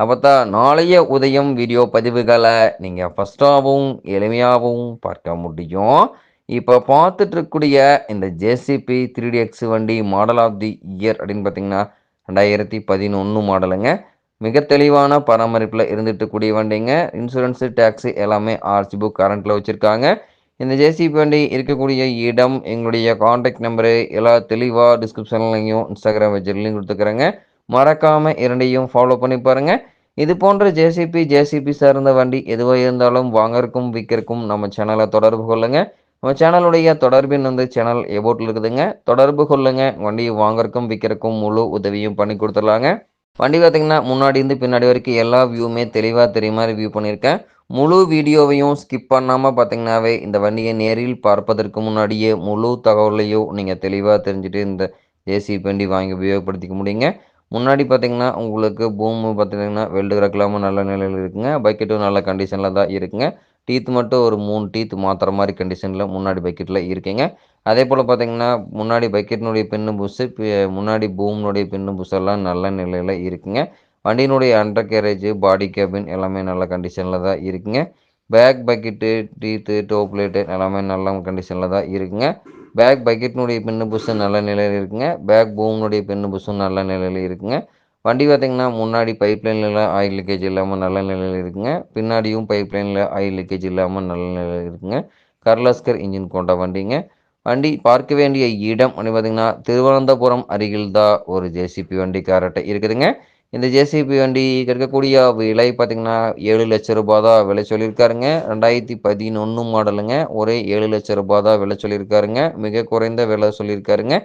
அப்போத்தான் நாளைய உதயம் வீடியோ பதிவுகளை நீங்கள் ஃபஸ்ட்டாகவும் எளிமையாகவும் பார்க்க முடியும். இப்போ பார்த்துட்டு இருக்கக்கூடிய இந்த ஜேசிபி த்ரீ டி எக்ஸ் வண்டி மாடல் ஆஃப் தி இயர் அப்படின்னு பார்த்தீங்கன்னா ரெண்டாயிரத்தி பதினொன்று மாடலுங்க. மிக தெளிவான பராமரிப்பில் இருந்துட்டு கூடிய வண்டிங்க. இன்சூரன்ஸு டேக்ஸு எல்லாமே ஆர்சி புக் கரண்ட்டில் வச்சுருக்காங்க. இந்த ஜேசிபி வண்டி இருக்கக்கூடிய இடம் எங்களுடைய காண்டாக்ட் நம்பரு எல்லா தெளிவாக டிஸ்கிரிப்ஷன்லையும் இன்ஸ்டாகிராம் வச்சுலையும் கொடுத்துக்கிறேங்க. மறக்காமல் இரண்டையும் ஃபாலோ பண்ணி பாருங்கள் இது போன்ற ஜேசிபி ஜேசிபி சார்ந்த வண்டி எதுவாக இருந்தாலும் வாங்கறக்கும் விற்கிறக்கும் நம்ம சேனலை தொடர்பு கொள்ளுங்க. நம்ம சேனலுடைய தொடர்பின் வந்து சேனல் எபோட்டில் இருக்குதுங்க. தொடர்பு கொள்ளுங்க. வண்டியை வாங்கறக்கும் விற்கிறக்கும் முழு உதவியும் பண்ணி கொடுத்துடலாங்க. வண்டி பார்த்திங்கன்னா முன்னாடி இருந்து பின்னாடி வரைக்கும் எல்லா வியூவுமே தெளிவாக தெரியுமா வியூ பண்ணியிருக்கேன். முழு வீடியோவையும் ஸ்கிப் பண்ணாமல் பார்த்தீங்கன்னாவே இந்த வண்டியை நேரில் பார்ப்பதற்கு முன்னாடியே முழு தகவலையும் நீங்கள் தெளிவாக தெரிஞ்சுட்டு இந்த ஏசி வண்டி வாங்கி உபயோகப்படுத்திக்க முடியுங்க. முன்னாடி பார்த்தீங்கன்னா உங்களுக்கு பூமு பார்த்தீங்கன்னா வெல்டு கிரக்கலாமல் நல்ல நிலையில் இருக்குங்க. பக்கெட்டும் நல்ல கண்டிஷனில் தான் இருக்குங்க. டீத் மட்டும் ஒரு மூணு டீத் மாத்திர மாதிரி கண்டிஷனில் முன்னாடி பக்கெட்டில் இருக்குங்க. அதே போல் பார்த்தீங்கன்னா முன்னாடி பக்கெட்டினுடைய பின்னு புஷ்ஷு முன்னாடி பூமினுடைய பின்னு புஷ்ஷெல்லாம் நல்ல நிலையில் இருக்குங்க. வண்டியினுடைய அண்டர் கேரேஜ் பாடி கேபின் எல்லாமே நல்ல கண்டிஷனில் தான் இருக்குங்க. பேக் பக்கெட்டு டீத்து டோப்லேட்டு எல்லாமே நல்ல கண்டிஷனில் தான் இருக்குங்க. பேக் பக்கெட்னுடைய பின்னு புஷும் நல்ல நிலையில் இருக்குங்க. பேக் பூம்னுடைய பின்னு புஷும் நல்ல நிலையில் இருக்குங்க. வண்டி பார்த்திங்கன்னா முன்னாடி பைப்லைனில் ஆயில் லீக்கேஜ் இல்லாமல் நல்ல நிலையில் இருக்குங்க. பின்னாடியும் பைப்லைனில் ஆயில் லீக்கேஜ் இல்லாமல் நல்ல நிலையில் இருக்குங்க. கர்லாஸ்கர் இன்ஜின் கொண்ட வண்டிங்க. வண்டி பார்க்க வேண்டிய இடம் அப்படி பார்த்திங்கன்னா திருவனந்தபுரம் அருகில் தான் ஒரு ஜேசிபி வண்டி கேரட்டை இருக்குதுங்க. இந்த ஜேசிபி வண்டி இருக்கக்கூடிய விலை பார்த்திங்கன்னா ஏழு லட்ச ரூபா தான் விலை சொல்லியிருக்காருங்க. ரெண்டாயிரத்தி பதினொன்று மாடலுங்க. ஒரே ஏழு லட்ச ரூபா தான் விலை சொல்லியிருக்காருங்க. மிக குறைந்த விலை சொல்லியிருக்காருங்க.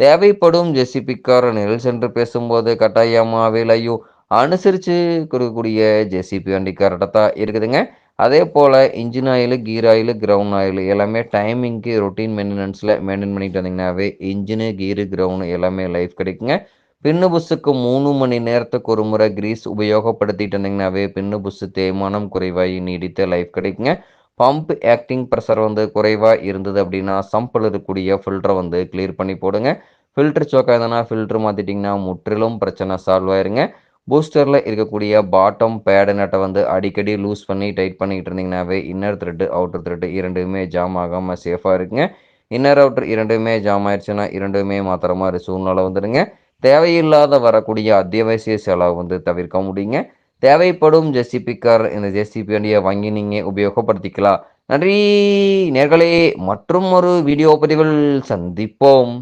தேவைப்படும் ஜெசிபிக்கார நெல் சென்று பேசும்போது கட்டாயமாக விலையும் அனுசரித்து கொடுக்கக்கூடிய ஜெசிபி வண்டி கரெக்டாக தான் இருக்குதுங்க. அதே போல் engine oil gear oil ground oil எல்லாமே டைமிங்க்கு ரொட்டீன் மெயின்டெனன்ஸில் மெயின்டைன் பண்ணிட்டு வந்தீங்கன்னாவே இன்ஜினு கீரு கிரவுண்டு எல்லாமே லைஃப் கிடைக்குங்க. பின்னு புஸ்ஸுக்கு மூணு மணி நேரத்துக்கு ஒரு முறை கிரீஸ் உபயோகப்படுத்திட்டு இருந்தீங்கன்னாவே பின்னு புஸ்ஸு தேய்மானம் குறைவாகி நீடித்த லைஃப் கிடைக்குங்க. பம்ப் ஆக்டிங் ப்ரெஷர் வந்து குறைவாக இருந்தது அப்படின்னா சம்பில் இருக்கக்கூடிய ஃபில்டரை வந்து கிளியர் பண்ணி போடுங்க. ஃபில்டர் சோக்காக இருந்ததுன்னா ஃபில்டர் மாற்றிட்டிங்கன்னா முற்றிலும் பிரச்சனை சால்வ் ஆயிருங்க. பூஸ்டரில் இருக்கக்கூடிய பாட்டம் பேடு நட்டை வந்து அடிக்கடி லூஸ் பண்ணி டைட் பண்ணிக்கிட்டு இருந்தீங்கன்னாவே இன்னர் த்ரெட்டு அவுட்டர் த்ரெட்டு இரண்டுமே ஜாம் ஆகாமல் சேஃபாக இருக்குங்க. இன்னர் அவுட்டர் இரண்டுமே ஜாம் ஆயிடுச்சுன்னா இரண்டுமே மாத்திர மாதிரி சூழ்நிலை வந்துடுங்க. தேவையில்லாத வரக்கூடிய அத்தியாவசிய செலவு வந்து தவிர்க்க முடியுங்க. தேவைப்படும் ஜெசிபி கார் இந்த ஜெசிபி வண்டியை வாங்கி நீங்கள் உபயோகப்படுத்திக்கலாம். நன்றி. நேர்களே மற்றும் ஒரு வீடியோ பதிவில் சந்திப்போம்.